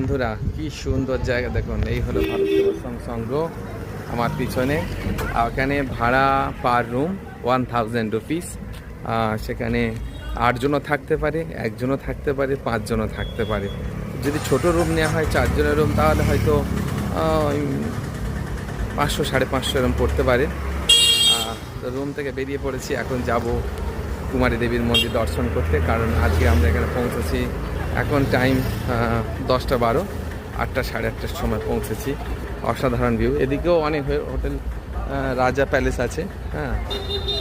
বন্ধুরা, কি সুন্দর জায়গা দেখুন। এই হলো ভারত সেবাশ্রম সংঘ আমার পিছনে। ওখানে ভাড়া per room one thousand rupees সেখানে আটজনও থাকতে পারে, একজনও থাকতে পারে, পাঁচজনও থাকতে পারে। যদি ছোট রুম নেওয়া হয়, চারজনের রুম তাহলে হয়তো পাঁচশো, সাড়ে পাঁচশো এরকম পড়তে পারে। রুম থেকে বেরিয়ে পড়েছি, এখন যাব কুমারী দেবীর মন্দির দর্শন করতে, কারণ আজকে আমরা এখানে পৌঁছেছি এখন টাইম দশটা বারো, আটটা সাড়ে আটটার সময় পৌঁছেছি। অসাধারণ ভিউ এদিকেও অনেক হোটেল রাজা প্যালেস আছে হ্যাঁ?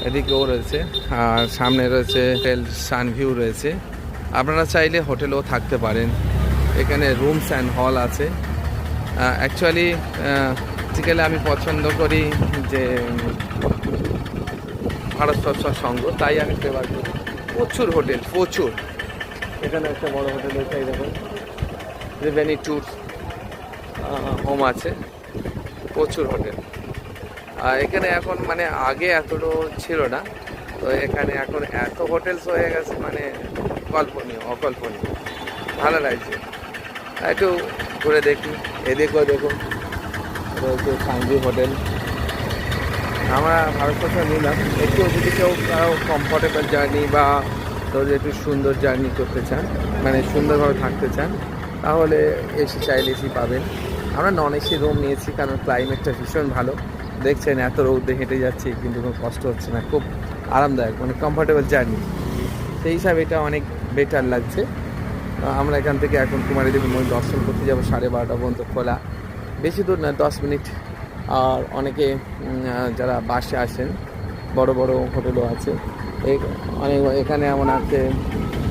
এদিকেও রয়েছে। আর সামনে রয়েছে হোটেল সানভিউ রয়েছে। আপনারা চাইলে হোটেলেও থাকতে পারেন। এখানে রুমস অ্যান্ড হল আছে। অ্যাকচুয়ালি বেসিক্যালি আমি পছন্দ করি যে ভারত সরকার সংঘ তাই আমি করি। প্রচুর হোটেল প্রচুর। এখানে একটা বড় হোটেল রয়েছে দেখুন। রিভেনি ট্যুর হোম আছে। প্রচুর হোটেল। আর এখানে এখন মানে আগে এতটা ছিল না। তো এখানে এখন এত হোটেলস হয়ে গেছে মানে কল্পনীয়, অকল্পনীয়। ভালো লাগছে। একটু ঘুরে দেখি। এদিকেও দেখুন, রয়েছে হোটেল আমরা ভারত সরকার নিলাম। একটু যদি কেউ কারও কমফোর্টেবল জার্নি বা ধরুন একটু সুন্দর জার্নি করতে চান মানে সুন্দরভাবে থাকতে চান, তাহলে এসি চাইলে এসি পাবেন। আমরা নন এসি রুম নিয়েছি কারণ ক্লাইমেটটা ভীষণ ভালো। দেখছেন এত রৌদ্রে হেঁটে যাচ্ছি, কিন্তু কোনো কষ্ট হচ্ছে না। খুব আরামদায়ক মানে কমফোর্টেবল জার্নি সেই হিসাবে এটা অনেক বেটার লাগছে। আমরা এখান থেকে এখন কুমারী দেবী মন্দির দর্শন করতে যাব সাড়ে বারোটা পর্যন্ত খোলা। বেশি দূর না, দশ মিনিট। আর অনেকে যারা বাসে আসেন বড় বড় হোটেলও আছে। এই অনেক এখানে এমন আছে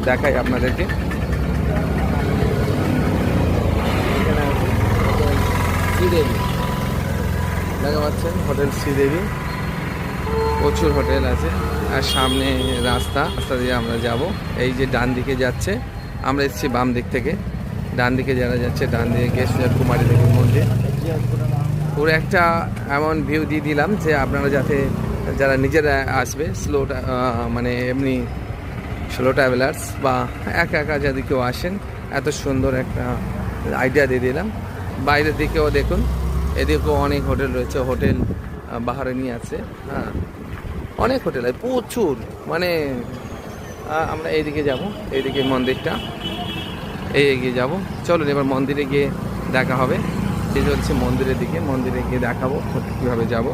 দেখাই আপনাদেরকে। শ্রীদেবী। দেখা পাচ্ছেন, হোটেল শ্রীদেবী। প্রচুর হোটেল আছে। আর সামনে রাস্তা রাস্তা দিয়ে আমরা যাব। এই যে ডান দিকে যাচ্ছে, আমরা এসেছি বাম দিক থেকে। ডান দিকে যারা যাচ্ছে, ডান দিকে গেছে কুমারী দেবীর মন্দির। পুরো একটা এমন ভিউ দিয়ে দিলাম যে আপনারা যাতে যারা নিজেরা আসবে স্লো মানে এমনি স্লো ট্রাভেলার্স বা একা একা যদি কেউ আসেন, এত সুন্দর একটা আইডিয়া দিয়ে দিলাম। বাইরের দিকেও দেখুন, এদিকেও অনেক হোটেল রয়েছে হোটেল বাহারানি আছে। হ্যাঁ অনেক হোটেল আছে, প্রচুর। মানে আমরা এইদিকে যাব, এইদিকে মন্দিরটা, এই এগিয়ে যাব। চলুন, এবার মন্দিরে গিয়ে দেখা হবে। এই হচ্ছে মন্দিরের দিকে, মন্দিরে গিয়ে দেখাবো কীভাবে যাব।